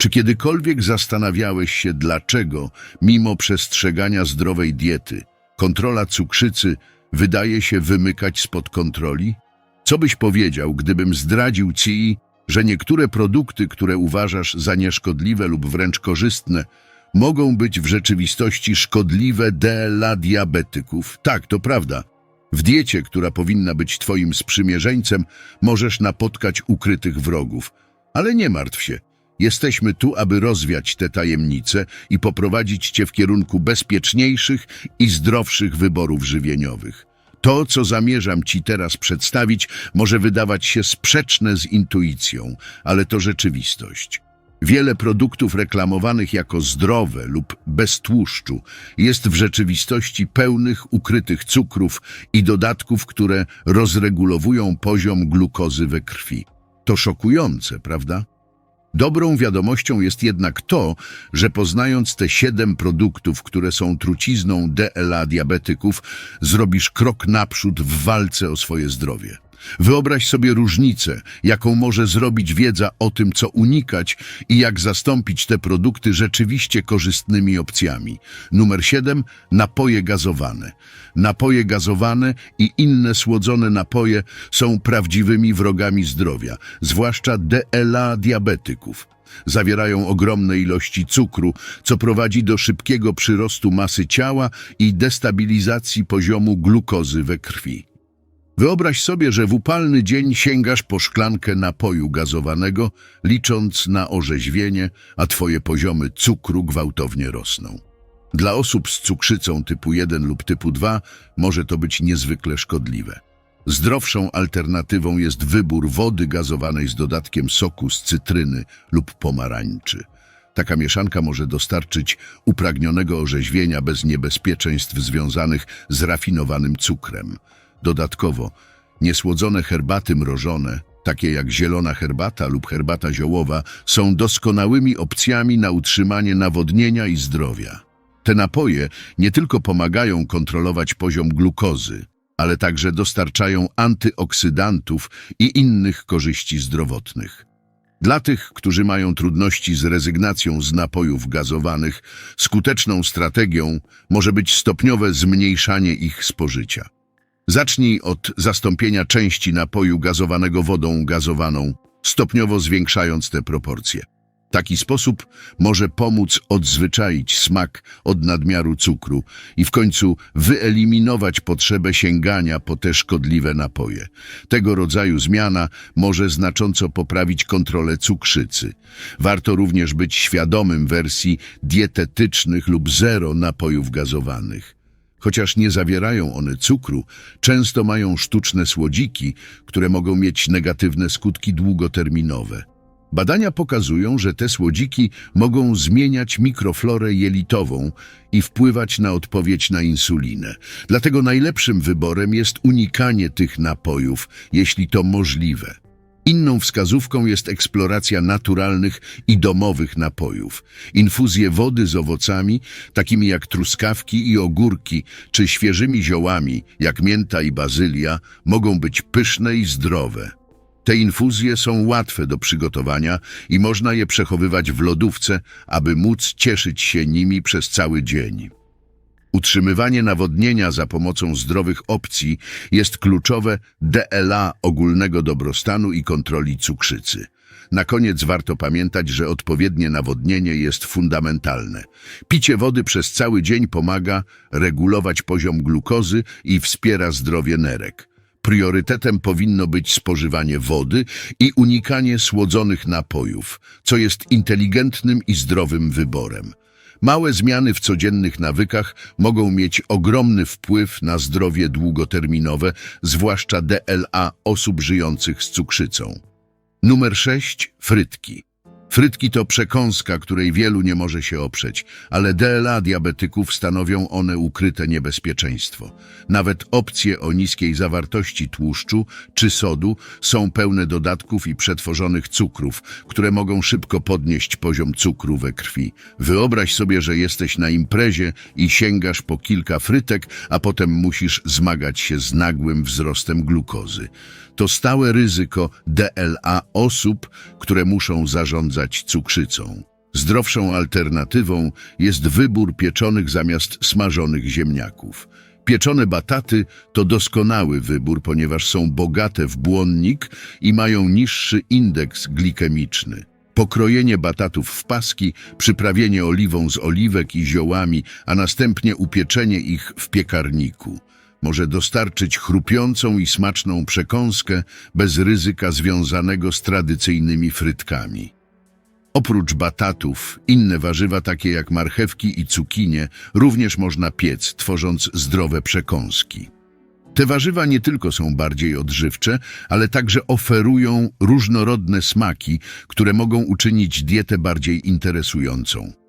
Czy kiedykolwiek zastanawiałeś się, dlaczego, mimo przestrzegania zdrowej diety, kontrola cukrzycy wydaje się wymykać spod kontroli? Co byś powiedział, gdybym zdradził ci, że niektóre produkty, które uważasz za nieszkodliwe lub wręcz korzystne, mogą być w rzeczywistości szkodliwe dla diabetyków? Tak, to prawda. W diecie, która powinna być twoim sprzymierzeńcem, możesz napotkać ukrytych wrogów. Ale nie martw się. Jesteśmy tu, aby rozwiać te tajemnice i poprowadzić cię w kierunku bezpieczniejszych i zdrowszych wyborów żywieniowych. To, co zamierzam ci teraz przedstawić, może wydawać się sprzeczne z intuicją, ale to rzeczywistość. Wiele produktów reklamowanych jako zdrowe lub bez tłuszczu jest w rzeczywistości pełnych ukrytych cukrów i dodatków, które rozregulowują poziom glukozy we krwi. To szokujące, prawda? Dobrą wiadomością jest jednak to, że poznając te siedem produktów, które są trucizną DLA diabetyków, zrobisz krok naprzód w walce o swoje zdrowie. Wyobraź sobie różnicę, jaką może zrobić wiedza o tym, co unikać i jak zastąpić te produkty rzeczywiście korzystnymi opcjami. Numer 7. Napoje gazowane. Napoje gazowane i inne słodzone napoje są prawdziwymi wrogami zdrowia, zwłaszcza DLA diabetyków. Zawierają ogromne ilości cukru, co prowadzi do szybkiego przyrostu masy ciała i destabilizacji poziomu glukozy we krwi. Wyobraź sobie, że w upalny dzień sięgasz po szklankę napoju gazowanego, licząc na orzeźwienie, a twoje poziomy cukru gwałtownie rosną. Dla osób z cukrzycą typu 1 lub typu 2 może to być niezwykle szkodliwe. Zdrowszą alternatywą jest wybór wody gazowanej z dodatkiem soku z cytryny lub pomarańczy. Taka mieszanka może dostarczyć upragnionego orzeźwienia bez niebezpieczeństw związanych z rafinowanym cukrem. Dodatkowo, niesłodzone herbaty mrożone, takie jak zielona herbata lub herbata ziołowa, są doskonałymi opcjami na utrzymanie nawodnienia i zdrowia. Te napoje nie tylko pomagają kontrolować poziom glukozy, ale także dostarczają antyoksydantów i innych korzyści zdrowotnych. Dla tych, którzy mają trudności z rezygnacją z napojów gazowanych, skuteczną strategią może być stopniowe zmniejszanie ich spożycia. Zacznij od zastąpienia części napoju gazowanego wodą gazowaną, stopniowo zwiększając te proporcje. Taki sposób może pomóc odzwyczaić smak od nadmiaru cukru i w końcu wyeliminować potrzebę sięgania po te szkodliwe napoje. Tego rodzaju zmiana może znacząco poprawić kontrolę cukrzycy. Warto również być świadomym wersji dietetycznych lub zero napojów gazowanych. Chociaż nie zawierają one cukru, często mają sztuczne słodziki, które mogą mieć negatywne skutki długoterminowe. Badania pokazują, że te słodziki mogą zmieniać mikroflorę jelitową i wpływać na odpowiedź na insulinę. Dlatego najlepszym wyborem jest unikanie tych napojów, jeśli to możliwe. Inną wskazówką jest eksploracja naturalnych i domowych napojów. Infuzje wody z owocami, takimi jak truskawki i ogórki, czy świeżymi ziołami, jak mięta i bazylia, mogą być pyszne i zdrowe. Te infuzje są łatwe do przygotowania i można je przechowywać w lodówce, aby móc cieszyć się nimi przez cały dzień. Utrzymywanie nawodnienia za pomocą zdrowych opcji jest kluczowe DLA ogólnego dobrostanu i kontroli cukrzycy. Na koniec warto pamiętać, że odpowiednie nawodnienie jest fundamentalne. Picie wody przez cały dzień pomaga regulować poziom glukozy i wspiera zdrowie nerek. Priorytetem powinno być spożywanie wody i unikanie słodzonych napojów, co jest inteligentnym i zdrowym wyborem. Małe zmiany w codziennych nawykach mogą mieć ogromny wpływ na zdrowie długoterminowe, zwłaszcza DLA osób żyjących z cukrzycą. Numer 6. Frytki. Frytki to przekąska, której wielu nie może się oprzeć, ale DLA diabetyków stanowią one ukryte niebezpieczeństwo. Nawet opcje o niskiej zawartości tłuszczu czy sodu są pełne dodatków i przetworzonych cukrów, które mogą szybko podnieść poziom cukru we krwi. Wyobraź sobie, że jesteś na imprezie i sięgasz po kilka frytek, a potem musisz zmagać się z nagłym wzrostem glukozy. To stałe ryzyko DLA osób, które muszą zarządzać cukrzycą. Zdrowszą alternatywą jest wybór pieczonych zamiast smażonych ziemniaków. Pieczone bataty to doskonały wybór, ponieważ są bogate w błonnik i mają niższy indeks glikemiczny. Pokrojenie batatów w paski, przyprawienie oliwą z oliwek i ziołami, a następnie upieczenie ich w piekarniku może dostarczyć chrupiącą i smaczną przekąskę bez ryzyka związanego z tradycyjnymi frytkami. Oprócz batatów, inne warzywa takie jak marchewki i cukinie również można piec, tworząc zdrowe przekąski. Te warzywa nie tylko są bardziej odżywcze, ale także oferują różnorodne smaki, które mogą uczynić dietę bardziej interesującą.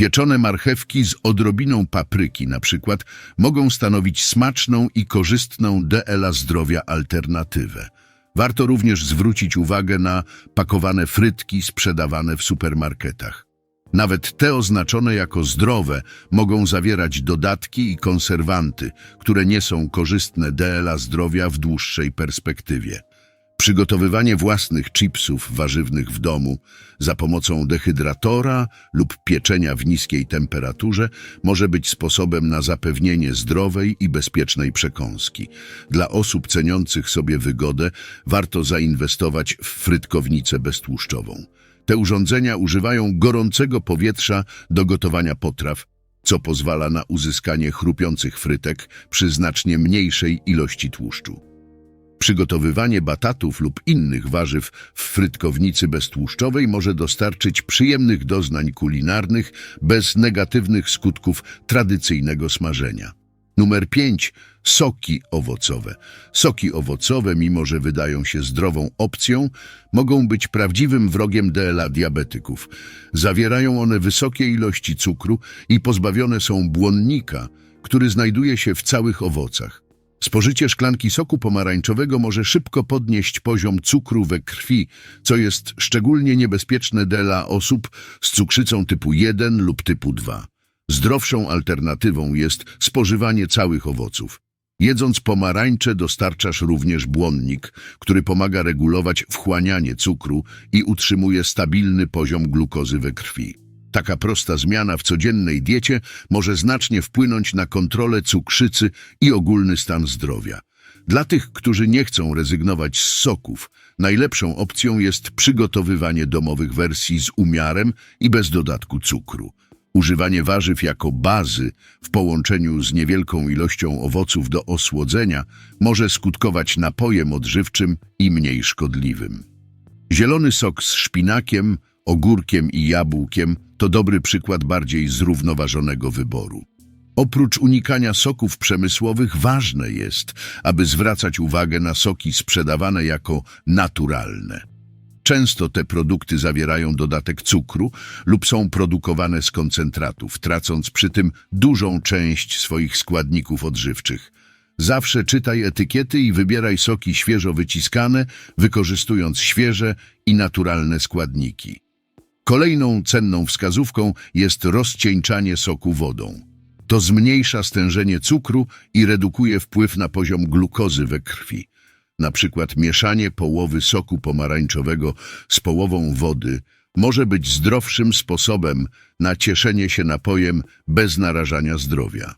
Pieczone marchewki z odrobiną papryki na przykład mogą stanowić smaczną i korzystną dla zdrowia alternatywę. Warto również zwrócić uwagę na pakowane frytki sprzedawane w supermarketach. Nawet te oznaczone jako zdrowe mogą zawierać dodatki i konserwanty, które nie są korzystne dla zdrowia w dłuższej perspektywie. Przygotowywanie własnych chipsów warzywnych w domu za pomocą dehydratora lub pieczenia w niskiej temperaturze może być sposobem na zapewnienie zdrowej i bezpiecznej przekąski. Dla osób ceniących sobie wygodę warto zainwestować w frytkownicę beztłuszczową. Te urządzenia używają gorącego powietrza do gotowania potraw, co pozwala na uzyskanie chrupiących frytek przy znacznie mniejszej ilości tłuszczu. Przygotowywanie batatów lub innych warzyw w frytkownicy beztłuszczowej może dostarczyć przyjemnych doznań kulinarnych bez negatywnych skutków tradycyjnego smażenia. Numer 5. Soki owocowe. Soki owocowe, mimo że wydają się zdrową opcją, mogą być prawdziwym wrogiem dla diabetyków. Zawierają one wysokie ilości cukru i pozbawione są błonnika, który znajduje się w całych owocach. Spożycie szklanki soku pomarańczowego może szybko podnieść poziom cukru we krwi, co jest szczególnie niebezpieczne dla osób z cukrzycą typu 1 lub typu 2. Zdrowszą alternatywą jest spożywanie całych owoców. Jedząc pomarańcze dostarczasz również błonnik, który pomaga regulować wchłanianie cukru i utrzymuje stabilny poziom glukozy we krwi. Taka prosta zmiana w codziennej diecie może znacznie wpłynąć na kontrolę cukrzycy i ogólny stan zdrowia. Dla tych, którzy nie chcą rezygnować z soków, najlepszą opcją jest przygotowywanie domowych wersji z umiarem i bez dodatku cukru. Używanie warzyw jako bazy w połączeniu z niewielką ilością owoców do osłodzenia może skutkować napojem odżywczym i mniej szkodliwym. Zielony sok z szpinakiem, ogórkiem i jabłkiem to dobry przykład bardziej zrównoważonego wyboru. Oprócz unikania soków przemysłowych ważne jest, aby zwracać uwagę na soki sprzedawane jako naturalne. Często te produkty zawierają dodatek cukru lub są produkowane z koncentratów, tracąc przy tym dużą część swoich składników odżywczych. Zawsze czytaj etykiety i wybieraj soki świeżo wyciskane, wykorzystując świeże i naturalne składniki. Kolejną cenną wskazówką jest rozcieńczanie soku wodą. To zmniejsza stężenie cukru i redukuje wpływ na poziom glukozy we krwi. Na przykład mieszanie połowy soku pomarańczowego z połową wody może być zdrowszym sposobem na cieszenie się napojem bez narażania zdrowia.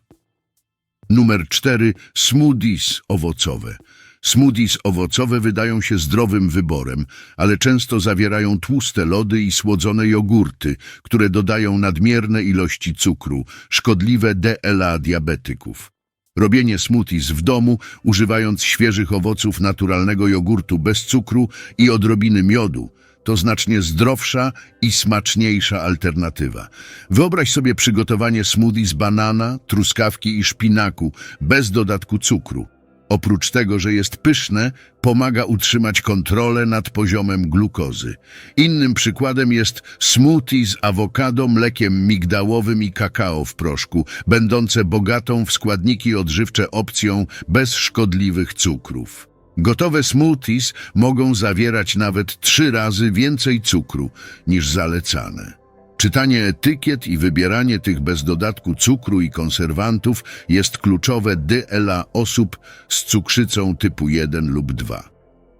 Numer 4. Smoothies owocowe. Smoothies owocowe wydają się zdrowym wyborem, ale często zawierają tłuste lody i słodzone jogurty, które dodają nadmierne ilości cukru, szkodliwe dla diabetyków. Robienie smoothies w domu, używając świeżych owoców naturalnego jogurtu bez cukru i odrobiny miodu, to znacznie zdrowsza i smaczniejsza alternatywa. Wyobraź sobie przygotowanie smoothie z banana, truskawki i szpinaku bez dodatku cukru. Oprócz tego, że jest pyszne, pomaga utrzymać kontrolę nad poziomem glukozy. Innym przykładem jest smoothie z awokado, mlekiem migdałowym i kakao w proszku, będące bogatą w składniki odżywcze opcją bez szkodliwych cukrów. Gotowe smoothies mogą zawierać nawet trzy razy więcej cukru niż zalecane. Czytanie etykiet i wybieranie tych bez dodatku cukru i konserwantów jest kluczowe dla osób z cukrzycą typu 1 lub 2.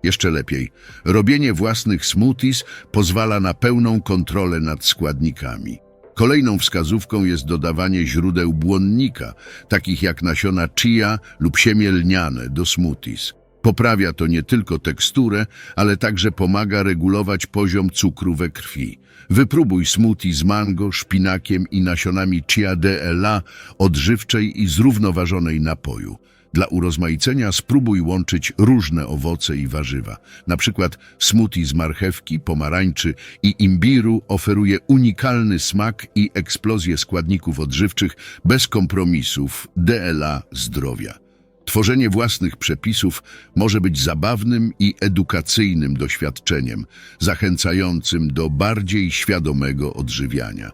Jeszcze lepiej, robienie własnych smoothies pozwala na pełną kontrolę nad składnikami. Kolejną wskazówką jest dodawanie źródeł błonnika, takich jak nasiona chia lub siemię lniane do smoothies. Poprawia to nie tylko teksturę, ale także pomaga regulować poziom cukru we krwi. Wypróbuj smoothie z mango, szpinakiem i nasionami chia DLA, odżywczej i zrównoważonej napoju. Dla urozmaicenia spróbuj łączyć różne owoce i warzywa. Na przykład smoothie z marchewki, pomarańczy i imbiru oferuje unikalny smak i eksplozję składników odżywczych bez kompromisów DLA zdrowia. Tworzenie własnych przepisów może być zabawnym i edukacyjnym doświadczeniem, zachęcającym do bardziej świadomego odżywiania.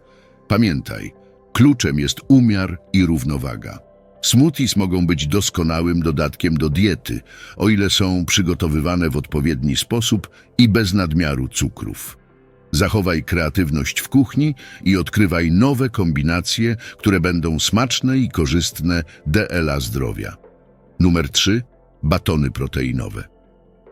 Pamiętaj, kluczem jest umiar i równowaga. Smoothies mogą być doskonałym dodatkiem do diety, o ile są przygotowywane w odpowiedni sposób i bez nadmiaru cukrów. Zachowaj kreatywność w kuchni i odkrywaj nowe kombinacje, które będą smaczne i korzystne dla zdrowia. Numer 3. Batony proteinowe.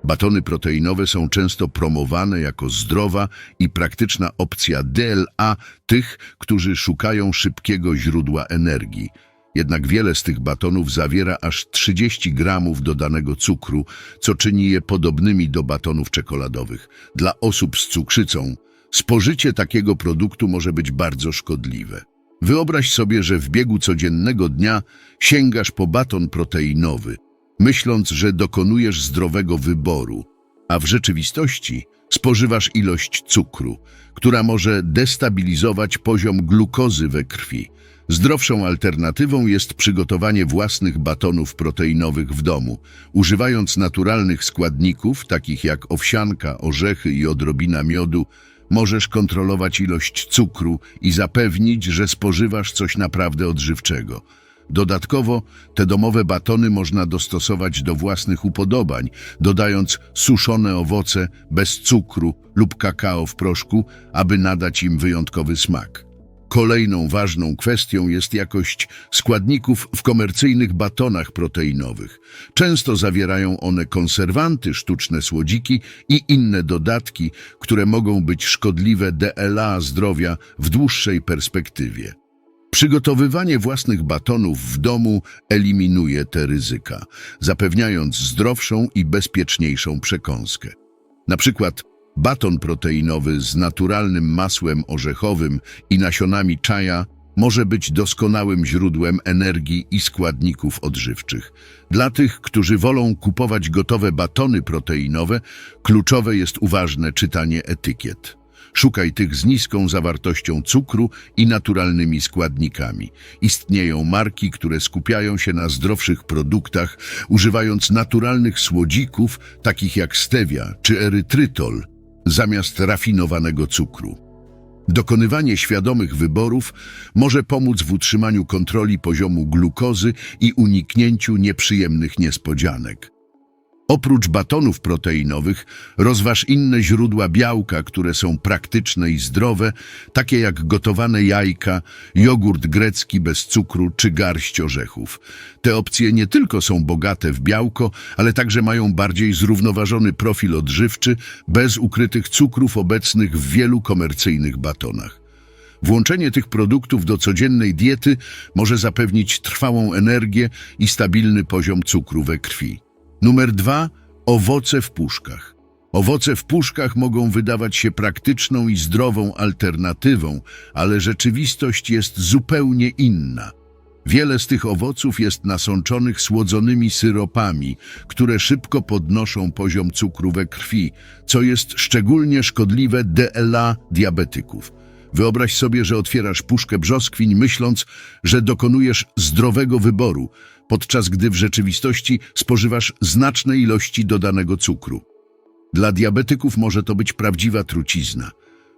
Batony proteinowe są często promowane jako zdrowa i praktyczna opcja DLA tych, którzy szukają szybkiego źródła energii. Jednak wiele z tych batonów zawiera aż 30 gramów dodanego cukru, co czyni je podobnymi do batonów czekoladowych. Dla osób z cukrzycą spożycie takiego produktu może być bardzo szkodliwe. Wyobraź sobie, że w biegu codziennego dnia sięgasz po baton proteinowy, myśląc, że dokonujesz zdrowego wyboru, a w rzeczywistości spożywasz ilość cukru, która może destabilizować poziom glukozy we krwi. Zdrowszą alternatywą jest przygotowanie własnych batonów proteinowych w domu, używając naturalnych składników, takich jak owsianka, orzechy i odrobina miodu, możesz kontrolować ilość cukru i zapewnić, że spożywasz coś naprawdę odżywczego. Dodatkowo te domowe batony można dostosować do własnych upodobań, dodając suszone owoce bez cukru lub kakao w proszku, aby nadać im wyjątkowy smak. Kolejną ważną kwestią jest jakość składników w komercyjnych batonach proteinowych. Często zawierają one konserwanty, sztuczne słodziki i inne dodatki, które mogą być szkodliwe dla zdrowia w dłuższej perspektywie. Przygotowywanie własnych batonów w domu eliminuje te ryzyka, zapewniając zdrowszą i bezpieczniejszą przekąskę. Na przykład baton proteinowy z naturalnym masłem orzechowym i nasionami czaja może być doskonałym źródłem energii i składników odżywczych. Dla tych, którzy wolą kupować gotowe batony proteinowe, kluczowe jest uważne czytanie etykiet. Szukaj tych z niską zawartością cukru i naturalnymi składnikami. Istnieją marki, które skupiają się na zdrowszych produktach, używając naturalnych słodzików, takich jak stevia czy erytrytol, zamiast rafinowanego cukru. Dokonywanie świadomych wyborów może pomóc w utrzymaniu kontroli poziomu glukozy i uniknięciu nieprzyjemnych niespodzianek. Oprócz batonów proteinowych rozważ inne źródła białka, które są praktyczne i zdrowe, takie jak gotowane jajka, jogurt grecki bez cukru czy garść orzechów. Te opcje nie tylko są bogate w białko, ale także mają bardziej zrównoważony profil odżywczy, bez ukrytych cukrów obecnych w wielu komercyjnych batonach. Włączenie tych produktów do codziennej diety może zapewnić trwałą energię i stabilny poziom cukru we krwi. Numer dwa. Owoce w puszkach. Owoce w puszkach mogą wydawać się praktyczną i zdrową alternatywą, ale rzeczywistość jest zupełnie inna. Wiele z tych owoców jest nasączonych słodzonymi syropami, które szybko podnoszą poziom cukru we krwi, co jest szczególnie szkodliwe dla diabetyków. Wyobraź sobie, że otwierasz puszkę brzoskwiń, myśląc, że dokonujesz zdrowego wyboru, podczas gdy w rzeczywistości spożywasz znaczne ilości dodanego cukru. Dla diabetyków może to być prawdziwa trucizna.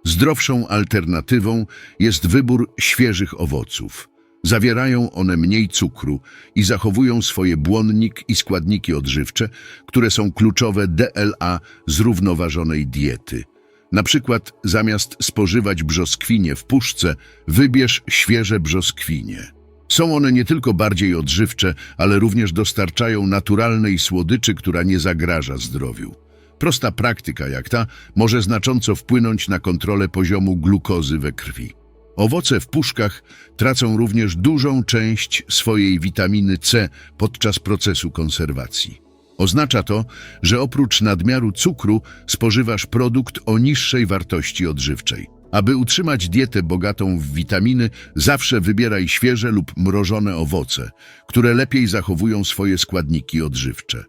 Zdrowszą alternatywą jest wybór świeżych owoców. Zawierają one mniej cukru i zachowują swoje błonnik i składniki odżywcze, które są kluczowe dla zrównoważonej diety. Na przykład zamiast spożywać brzoskwinie w puszce, wybierz świeże brzoskwinie. Są one nie tylko bardziej odżywcze, ale również dostarczają naturalnej słodyczy, która nie zagraża zdrowiu. Prosta praktyka jak ta może znacząco wpłynąć na kontrolę poziomu glukozy we krwi. Owoce w puszkach tracą również dużą część swojej witaminy C podczas procesu konserwacji. Oznacza to, że oprócz nadmiaru cukru spożywasz produkt o niższej wartości odżywczej. Aby utrzymać dietę bogatą w witaminy, zawsze wybieraj świeże lub mrożone owoce, które lepiej zachowują swoje składniki odżywcze.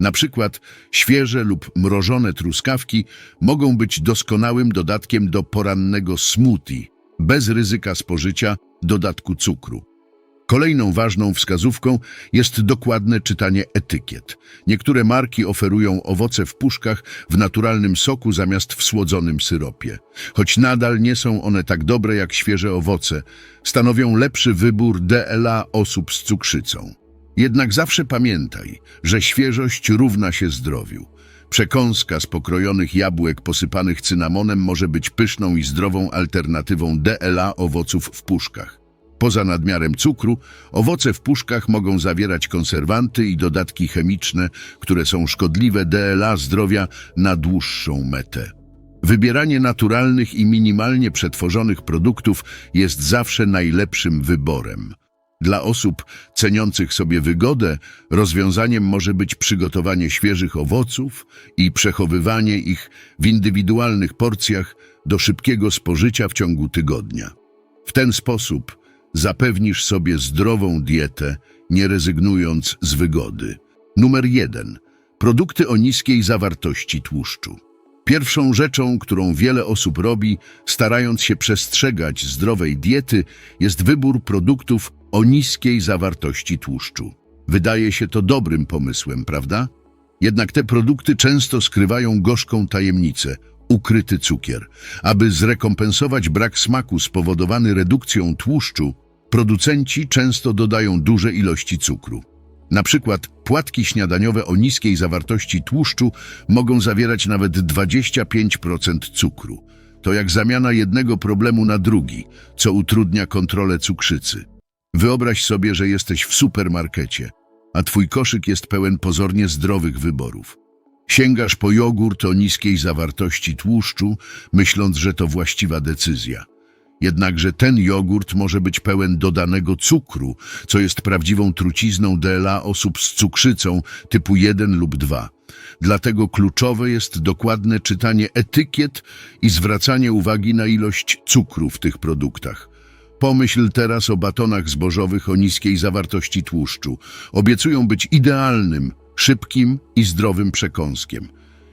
Na przykład świeże lub mrożone truskawki mogą być doskonałym dodatkiem do porannego smoothie, bez ryzyka spożycia dodatku cukru. Kolejną ważną wskazówką jest dokładne czytanie etykiet. Niektóre marki oferują owoce w puszkach w naturalnym soku zamiast w słodzonym syropie. Choć nadal nie są one tak dobre jak świeże owoce, stanowią lepszy wybór DLA osób z cukrzycą. Jednak zawsze pamiętaj, że świeżość równa się zdrowiu. Przekąska z pokrojonych jabłek posypanych cynamonem może być pyszną i zdrową alternatywą DLA owoców w puszkach. Poza nadmiarem cukru, owoce w puszkach mogą zawierać konserwanty i dodatki chemiczne, które są szkodliwe DLA zdrowia na dłuższą metę. Wybieranie naturalnych i minimalnie przetworzonych produktów jest zawsze najlepszym wyborem. Dla osób ceniących sobie wygodę, rozwiązaniem może być przygotowanie świeżych owoców i przechowywanie ich w indywidualnych porcjach do szybkiego spożycia w ciągu tygodnia. W ten sposób zapewnisz sobie zdrową dietę, nie rezygnując z wygody. Numer 1. Produkty o niskiej zawartości tłuszczu. Pierwszą rzeczą, którą wiele osób robi, starając się przestrzegać zdrowej diety, jest wybór produktów o niskiej zawartości tłuszczu. Wydaje się to dobrym pomysłem, prawda? Jednak te produkty często skrywają gorzką tajemnicę ukryty cukier. Aby zrekompensować brak smaku spowodowany redukcją tłuszczu, producenci często dodają duże ilości cukru. Na przykład płatki śniadaniowe o niskiej zawartości tłuszczu mogą zawierać nawet 25% cukru. To jak zamiana jednego problemu na drugi, co utrudnia kontrolę cukrzycy. Wyobraź sobie, że jesteś w supermarkecie, a twój koszyk jest pełen pozornie zdrowych wyborów. Sięgasz po jogurt o niskiej zawartości tłuszczu, myśląc, że to właściwa decyzja. Jednakże ten jogurt może być pełen dodanego cukru, co jest prawdziwą trucizną DLA osób z cukrzycą typu 1 lub 2. Dlatego kluczowe jest dokładne czytanie etykiet i zwracanie uwagi na ilość cukru w tych produktach. Pomyśl teraz o batonach zbożowych o niskiej zawartości tłuszczu. Obiecują być idealnym, szybkim i zdrowym przekąskiem.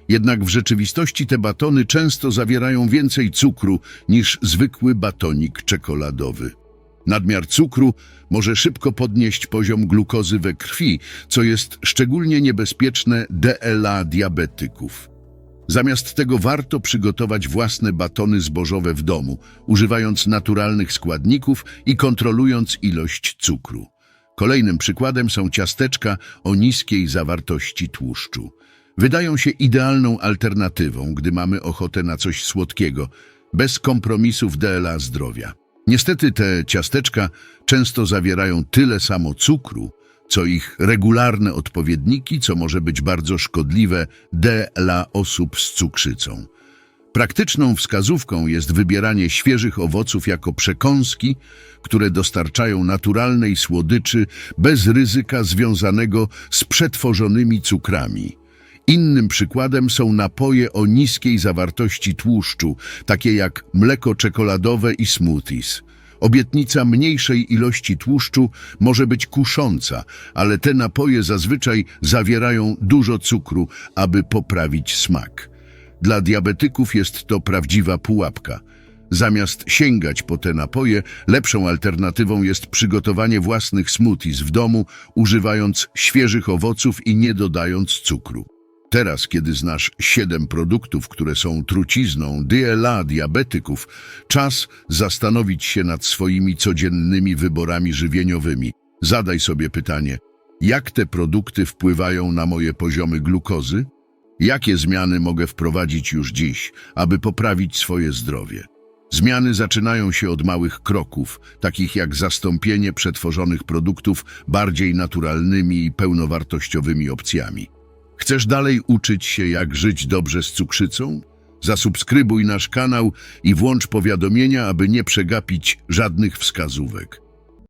Jednak w rzeczywistości te batony często zawierają więcej cukru niż zwykły batonik czekoladowy. Nadmiar cukru może szybko podnieść poziom glukozy we krwi, co jest szczególnie niebezpieczne DLA diabetyków. Zamiast tego warto przygotować własne batony zbożowe w domu, używając naturalnych składników i kontrolując ilość cukru. Kolejnym przykładem są ciasteczka o niskiej zawartości tłuszczu. Wydają się idealną alternatywą, gdy mamy ochotę na coś słodkiego, bez kompromisów DLA zdrowia. Niestety te ciasteczka często zawierają tyle samo cukru, co ich regularne odpowiedniki, co może być bardzo szkodliwe dla osób z cukrzycą. Praktyczną wskazówką jest wybieranie świeżych owoców jako przekąski, które dostarczają naturalnej słodyczy bez ryzyka związanego z przetworzonymi cukrami. Innym przykładem są napoje o niskiej zawartości tłuszczu, takie jak mleko czekoladowe i smoothies. Obietnica mniejszej ilości tłuszczu może być kusząca, ale te napoje zazwyczaj zawierają dużo cukru, aby poprawić smak. Dla diabetyków jest to prawdziwa pułapka. Zamiast sięgać po te napoje, lepszą alternatywą jest przygotowanie własnych smoothies w domu, używając świeżych owoców i nie dodając cukru. Teraz, kiedy znasz siedem produktów, które są trucizną DLA diabetyków, czas zastanowić się nad swoimi codziennymi wyborami żywieniowymi. Zadaj sobie pytanie, jak te produkty wpływają na moje poziomy glukozy? Jakie zmiany mogę wprowadzić już dziś, aby poprawić swoje zdrowie? Zmiany zaczynają się od małych kroków, takich jak zastąpienie przetworzonych produktów bardziej naturalnymi i pełnowartościowymi opcjami. Chcesz dalej uczyć się, jak żyć dobrze z cukrzycą? Zasubskrybuj nasz kanał i włącz powiadomienia, aby nie przegapić żadnych wskazówek.